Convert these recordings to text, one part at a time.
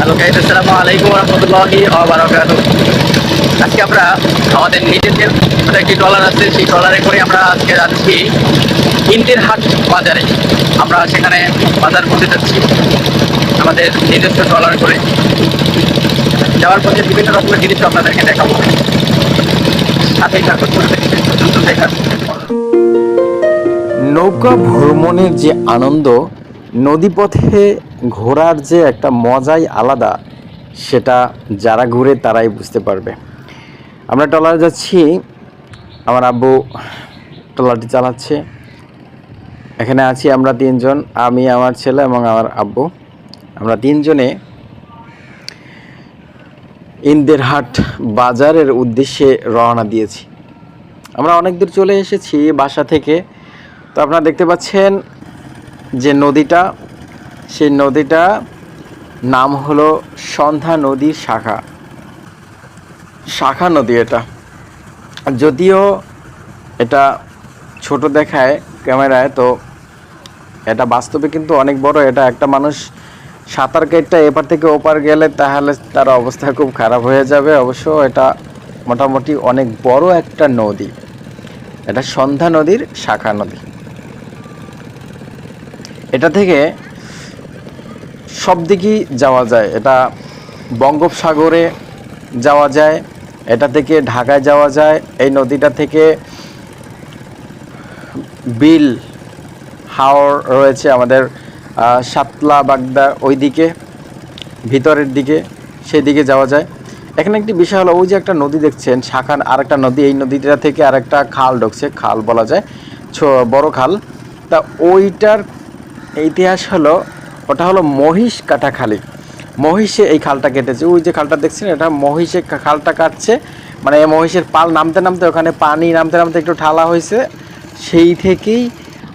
Hello guys আসসালামু আলাইকুম রহমতুল্লাহি বারাকাতু আজকে আমরা আমাদের নিজেদের একটি ট্রলার আছে, সেই ট্রলারে করে আমরা আজকে যাচ্ছি ইন্দির হাট বাজারে। আমরা সেখানে বাজার করতে যাচ্ছি, আমাদের নিজস্ব ট্রলার করে। যাওয়ার পথে বিভিন্ন রকমের জিনিস আপনাদেরকে দেখাবো। সাথেই থাকুন দেখার নৌকা ভ্রমণের যে আনন্দ, নদীপথে ঘোরার যে একটা মজাই আলাদা, সেটা যারা ঘুরে তারাই বুঝতে পারবে। আমরা ট্রলারে যাচ্ছি, আমার আব্বু ট্রলারটি চালাচ্ছে। এখানে আছি আমরা তিনজন, আমি, আমার ছেলে এবং আমার আব্বু। আমরা তিনজনে ইন্দেরহাট বাজারের উদ্দেশ্যে রওনা দিয়েছি। আমরা অনেক দূর চলে এসেছি বাসা থেকে। তো আপনারা দেখতে পাচ্ছেন যে নদীটা সেই নদীটা নাম হলো সন্ধ্যা নদীর শাখা। শাখা নদী এটা। যদিও এটা ছোট দেখায় ক্যামেরায়, তো এটা বাস্তবে কিন্তু অনেক বড়। এটা একটা মানুষ সাঁতার কেটটা এপার থেকে ওপার গেলে তাহলে তার অবস্থা খুব খারাপ হয়ে যাবে। অবশ্য এটা মোটামুটি অনেক বড় একটা নদী। এটা সন্ধ্যা নদীর শাখা নদী। এটা থেকে সব দিকেই যাওয়া যায়। এটা বঙ্গোপসাগরে যাওয়া যায়, এটা থেকে ঢাকায় যাওয়া যায়, এই নদীটা থেকে বিল, হাওর রয়েছে আমাদের সাতলা বাগদা ওই দিকে ভিতরের দিকে সেই দিকে যাওয়া যায়। এখানে একটি বিষয় হলো ওই যে একটা নদী দেখছেন শাখা আরেকটা নদী, এই নদীটা থেকে আরেকটা খাল ঢুকছে, খাল বলা যায় বড় খাল। তা ওইটার ইতিহাস হলো ওটা হলো মহিষ কাটাখালি মহিষে এই খালটা কেটেছে। ওই যে খালটা দেখছেন, এটা মহিষে খালটা কাটছে। মানে মহিষের পাল নামতে নামতে, ওখানে পানি নামতে নামতে একটু ঠালা হয়েছে। সেই থেকেই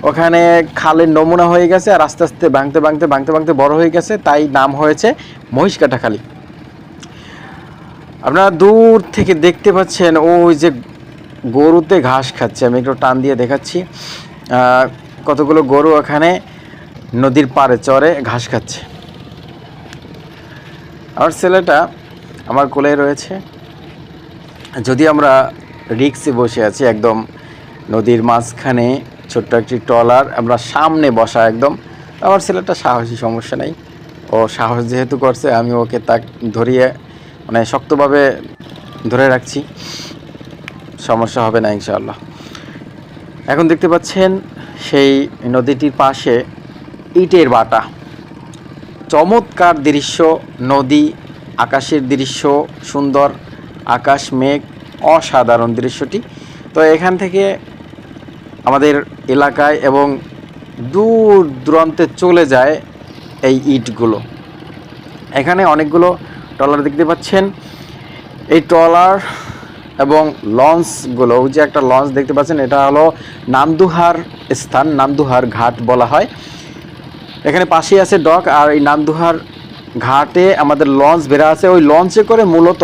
ওখানে খালের নমুনা হয়ে গেছে আর আস্তে আস্তে ভাঙতে ভাঙতে ভাঙতে ভাঙতে বড় হয়ে গেছে। তাই নাম হয়েছে মহিষ কাটাখালি আপনারা দূর থেকে দেখতে পাচ্ছেন, ওই যে গরুতে ঘাস খাচ্ছে। আমি একটু টান দিয়ে দেখাচ্ছি। কতগুলো গরু ওখানে নদীর পাড়ে চরে ঘাস খাচ্ছে। আমার ছেলেটা আমার কোলে রয়েছে। যদি আমরা রিক্সে বসে আছি একদম নদীর মাঝখানে ছোট্ট একটি ট্রলার, আমরা সামনে বসা একদম, আমার ছেলেটা সাহসী, সমস্যা নেই। ও সাহস যেহেতু করছে, আমি ওকে তাক ধরিয়ে মানে শক্তভাবে ধরে রাখছি। সমস্যা হবে না, ইনশাআল্লাহ। এখন দেখতে পাচ্ছেন, সেই নদীটির পাশে ইটের বাটা। চমৎকার দৃশ্য, নদী, আকাশের দৃশ্য, সুন্দর আকাশ, মেঘ, অসাধারণ দৃশ্যটি। তো এখান থেকে আমাদের এলাকায় এবং দূর দূরান্তে চলে যায় এই ইটগুলো। এখানে অনেকগুলো ট্রলার দেখতে পাচ্ছেন। এই ট্রলার এবং লঞ্চগুলো, যে একটা লঞ্চ দেখতে পাচ্ছেন, এটা হলো নামদুহার স্থান, নামদুহার ঘাট বলা হয়। এখানে পাশেই আছে ডক আর এই নামদুহার ঘাটে আমাদের লঞ্চ বেরা আছে। ওই লঞ্চে করে মূলত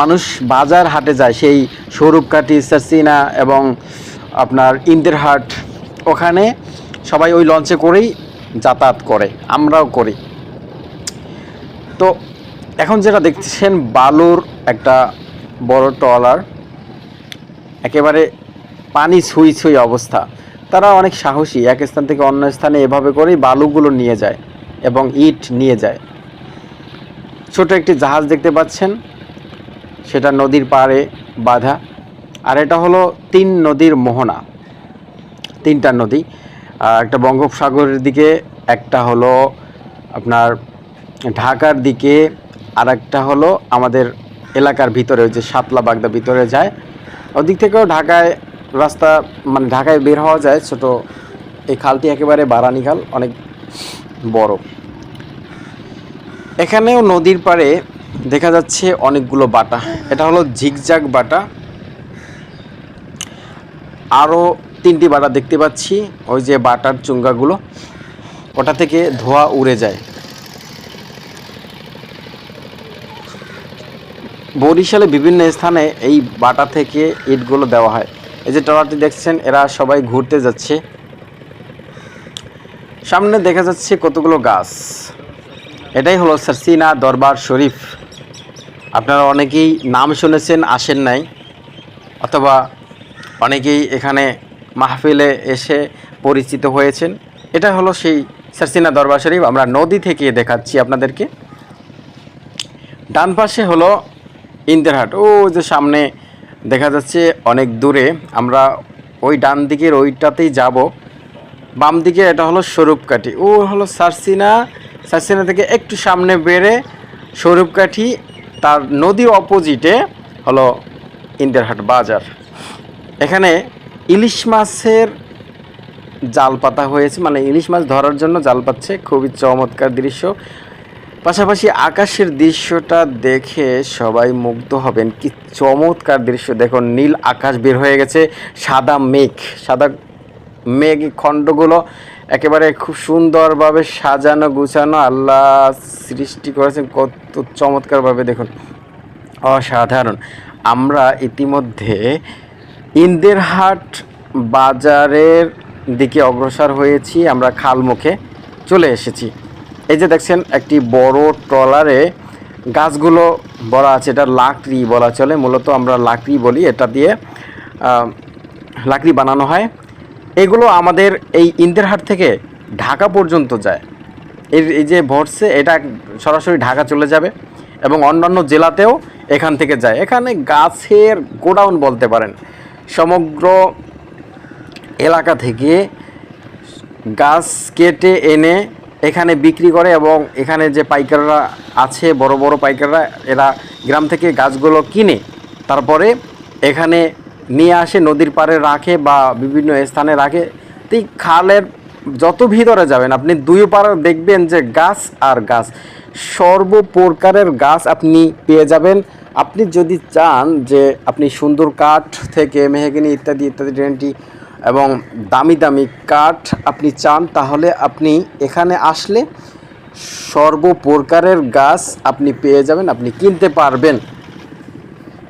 মানুষ বাজার হাটে যায়। সেই স্বরূপকাঠি সাসিনা এবং আপনার ইন্দিরহাট ওখানে সবাই ওই লঞ্চে করেই যাতায়াত করে। আমরাও করি। তো এখন যেটা দেখছেন, বালুর একটা বড় ট্রলার। একেবারে পানি ছুঁই ছুঁই অবস্থা। তারা অনেক সাহসী। এক স্থান থেকে অন্য স্থানে এভাবে করেই বালুগুলো নিয়ে যায় এবং ইট নিয়ে যায়। ছোট একটি জাহাজ দেখতে পাচ্ছেন। সেটা নদীর পাড়ে বাঁধা। আর এটা হলো তিন নদীর মোহনা। তিনটা নদী। একটা বঙ্গোপসাগরের দিকে, একটা হলো আপনার ঢাকার দিকে আর একটা হলো আমাদের এলাকার ভিতরে, ওই যে সাতলা বাগদা ভিতরে যায়। ওদিক থেকেও ঢাকায় রাস্তা মানে ঢাকায় বের হওয়া যায়, ছোট এই খালটি একেবারে বারানি খাল, অনেক বড়। এখানেও নদীর পাড়ে দেখা যাচ্ছে অনেকগুলো বাটা। এটা হলো ঝিকঝাক বাটা। আরও তিনটি বাটা দেখতে পাচ্ছি, ওই যে বাটার চুঙ্গাগুলো। ওটা থেকে ধোয়া উড়ে যায়। বরিশালে বিভিন্ন স্থানে এই বাটা থেকে ইটগুলো দেওয়া হয়। এই যে ট্রলারটি দেখছেন, এরা সবাই ঘুরতে যাচ্ছে। সামনে দেখা যাচ্ছে কতগুলো গাছ। এটাই হলো সারসিনা দরবার শরীফ। আপনারা অনেকেই নাম শুনেছেন, আসেন নাই, অথবা অনেকেই এখানে মাহফিলে এসে পরিচিত হয়েছেন। এটা হলো সেই সারসিনা দরবার শরীফ, আমরা নদী থেকে দেখাচ্ছি আপনাদেরকে। ডান পাশে হলো ইন্দিরহাট ও, যে সামনে দেখা যাচ্ছে অনেক দূরে আমরা ওই ডান দিকের ওইটাতেই যাব। বাম দিকে এটা হলো স্বরূপকাঠি। ও হলো সারসিনা। সারসিনা থেকে একটু সামনে বেড়ে স্বরূপকাঠি, তার নদীর অপোজিটে হলো ইন্দিরহাট বাজার। এখানে ইলিশ মাছের জাল পাতা হয়েছে। মানে ইলিশ মাছ ধরার জন্য জাল পাচ্ছে। খুবই চমৎকার দৃশ্য। পাশাপাশি আকাশের দৃশ্যটা দেখে সবাই মুগ্ধ হবেন। কি চমৎকার দৃশ্য। দেখুন, নীল আকাশ বের হয়ে গেছে, সাদা মেঘ। সাদা মেঘ খণ্ডগুলো একেবারে খুব সুন্দরভাবে সাজানো, গুছানো। আল্লাহ সৃষ্টি করেছেন, কত চমৎকারভাবে দেখুন। অসাধারণ। আমরা ইতিমধ্যে ইন্দেরহাট বাজারের দিকে অগ্রসর হয়েছি। আমরা খালমুখে চলে এসেছি। এই যে দেখছেন, একটি বড় ট্রলারে গাছগুলো বলা আছে, এটা লাকড়ি বলা চলে। মূলত আমরা লাকড়ি বলি, এটা দিয়ে লাকড়ি বানানো হয়। এগুলো আমাদের এই ইন্দেরহাট থেকে ঢাকা পর্যন্ত যায়। এর, এই যে ভরসে, এটা সরাসরি ঢাকা চলে যাবে এবং অন্যান্য জেলাতেও এখান থেকে যায়। এখানে গাছের গোডাউন বলতে পারেন। সমগ্র এলাকা থেকে গাছ কেটে এনে এখানে বিক্রি করে এবং এখানে যে পাইকাররা আছে, বড় বড় পাইকাররা, এরা গ্রাম থেকে গাছগুলো কিনে তারপরে এখানে নিয়ে আসে, নদীর পাড়ে রাখে বা বিভিন্ন স্থানে রাখে। তো খালের যত ভিতরে যাবেন, আপনি দুই পাড়ে দেখবেন যে গাছ আর গাছ। সর্বপ্রকারের গাছ আপনি পেয়ে যাবেন। আপনি যদি চান যে আপনি সুন্দর কাঠ থেকে মেহগিনি ইত্যাদি ইত্যাদি ট্রেনটি এবং দামি দামি কাঠ আপনি চান তাহলে আপনি এখানে আসলে সর্বপ্রকারের গাছ আপনি পেয়ে যাবেন আপনি কিনতে পারবেন।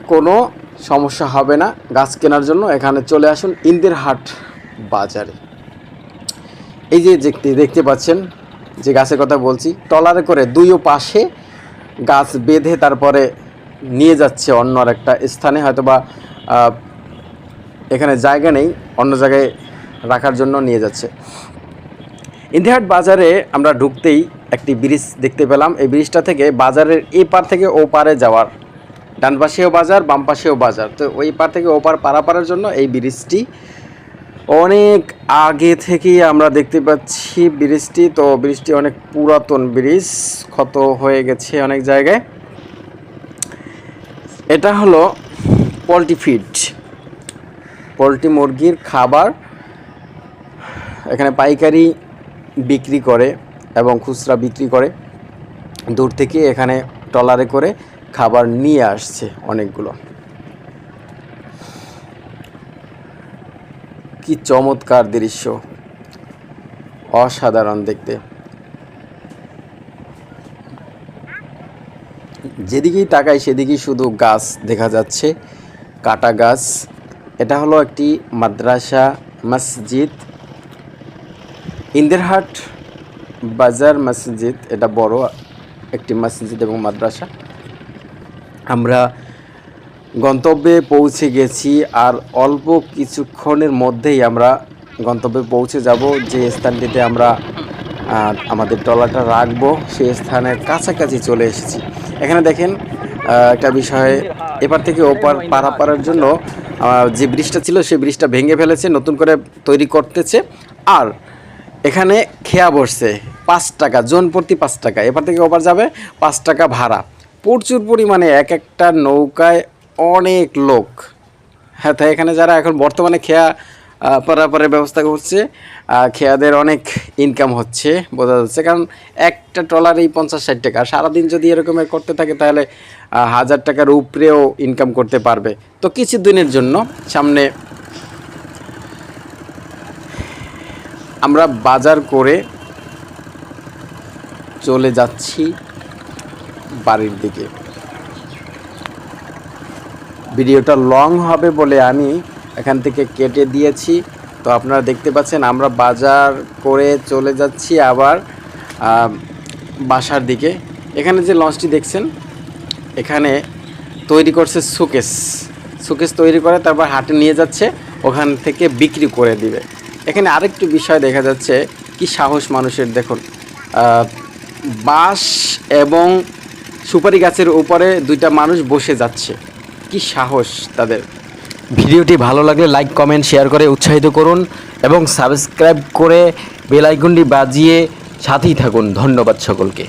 কোনো সমস্যা হবে না গাছ কেনার জন্য এখানে চলে আসুন ইন্দিরহাট বাজারে। এই যে দেখতে দেখতে পাচ্ছেন যে গাছের কথা বলছি টলারে করে দুই ও পাশে গাছ বেঁধে তারপরে নিয়ে যাচ্ছে অন্য আর একটা স্থানে হয়তো বা আহ, এখানে জায়গা নেই, অন্য জায়গায় রাখার জন্য নিয়ে যাচ্ছে। ইন্দিহাট বাজারে আমরা ঢুকতেই একটি ব্রিজ দেখতে পেলাম। এই ব্রিজটা থেকে বাজারের এই পার থেকে ও পারে যাওয়ার ডান পাশেও বাজার বাম পাশেও বাজার। তো ওই পার থেকে ও পার পারাপারের জন্য এই ব্রিজটি অনেক আগে থেকেই আমরা দেখতে পাচ্ছি ব্রিজটি। তো ব্রিজটি অনেক পুরাতন ব্রিজ, ক্ষত হয়ে গেছে অনেক জায়গায়। এটা হলো পোলট্রি ফিড। পোলট্রি মুরগির খাবার এখানে পাইকারি বিক্রি করে এবং খুচরা বিক্রি করে। দূর থেকে এখানে ট্রলারে করে খাবার নিয়ে আসছে অনেকগুলো। কি চমৎকার দৃশ্য। অসাধারণ দেখতে। যেদিকেই তাকাই সেদিকেই শুধু গাছ দেখা যাচ্ছে, কাটা গাছ। এটা হলো একটি মাদ্রাসা, মসজিদ। ইন্দিরহাট বাজার মসজিদ, এটা বড় একটি মসজিদ এবং মাদ্রাসা। আমরা গন্তব্যে পৌঁছে গেছি আর অল্প কিছুক্ষণের মধ্যেই আমরা গন্তব্যে পৌঁছে যাব। যে স্থানটিতে আমরা আমাদের ট্রলারটা রাখব, সেই স্থানের কাছাকাছি চলে এসেছি। এখানে দেখেন একটা বিষয়ে, এপার থেকে ওপার পারাপারের জন্য যে ব্রিজটা ছিল, সেই ব্রিজটা ভেঙে ফেলেছে, নতুন করে তৈরি করতেছে। আর এখানে খেয়া বসছে, পাঁচ টাকা, জন প্রতি পাঁচ টাকা। এবার থেকে ওপার যাবে, পাঁচ টাকা ভাড়া। প্রচুর পরিমাণে এক একটা নৌকায় অনেক লোক। হ্যাঁ তাই এখানে যারা এখন বর্তমানে খেয়া পারাপারের ব্যবস্থা করছে। খেয়াদের অনেক ইনকাম হচ্ছে, বোঝা যাচ্ছে। কারণ একটা ট্রলারেই পঞ্চাশ ষাট টাকা। সারাদিন যদি এরকমের করতে থাকে, তাহলে হাজার টাকার উপরেও ইনকাম করতে পারবে। তো কিছু দিনের জন্য সামনে আমরা বাজার করে চলে যাচ্ছি বাড়ির দিকে। ভিডিওটা লং হবে বলে আমি এখান থেকে কেটে দিয়েছি। তো আপনারা দেখতে পাচ্ছেন, আমরা বাজার করে চলে যাচ্ছি আবার বাসার দিকে। এখানে যে লঞ্চটি দেখছেন, এখানে তৈরি করছে সুকেস। সুকেস তৈরি করে তারপর হাটে নিয়ে যাচ্ছে, ওখান থেকে বিক্রি করে দিবে। এখানে আরেকটি বিষয় দেখা যাচ্ছে, কি সাহস মানুষের, দেখুন। বাঁশ এবং সুপারি গাছের উপরে দুইটা মানুষ বসে যাচ্ছে। কি সাহস তাদের। ভিডিওটি ভালো লাগলে লাইক, কমেন্ট, শেয়ার করে উৎসাহিত করুন এবং সাবস্ক্রাইব করে বেল আইকনটি বাজিয়ে সাথেই থাকুন। ধন্যবাদ সকলকে।